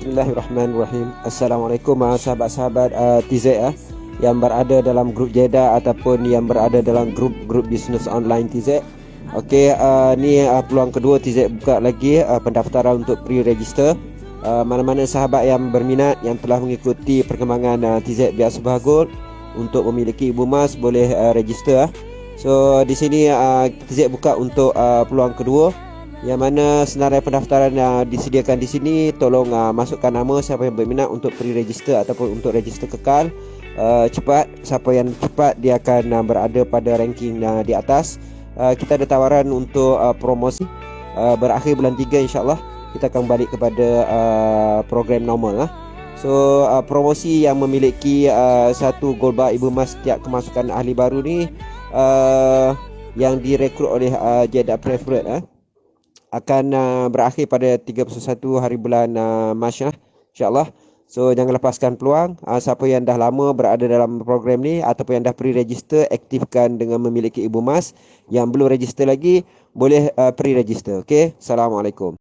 Bismillahirrahmanirrahim. Assalamualaikum uh, sahabat-sahabat uh, TZ uh, yang berada dalam grup Jeda ataupun yang berada dalam grup-grup bisnes online TZ. Okey, uh, ni uh, peluang kedua TZ buka lagi uh, pendaftaran untuk pre-register. Uh, mana-mana sahabat yang berminat yang telah mengikuti perkembangan uh, TZ Biasa Bahagul untuk memiliki ibu mas boleh uh, register. Uh. So di sini uh, TZ buka untuk uh, peluang kedua yang mana senarai pendaftaran yang disediakan di sini tolong uh, masukkan nama siapa yang berminat untuk pre-register ataupun untuk register kekal. Uh, cepat siapa yang cepat dia akan uh, berada pada ranking uh, di atas. Uh, kita ada tawaran untuk uh, promosi. Uh, berakhir bulan 3 insyaallah kita akan balik kepada uh, program normal uh. so uh, promosi yang memiliki uh, satu gold bar ibu mas setiap kemasukan ahli baru ni uh, yang direkrut oleh uh, Jeddah Preferred uh akan uh, berakhir pada 31 hari bulan uh, Mac uh, insyaallah. So jangan lepaskan peluang. Uh, siapa yang dah lama berada dalam program ni ataupun yang dah pre-register aktifkan dengan memiliki ibu mas. Yang belum register lagi boleh uh, pre-register okey? Assalamualaikum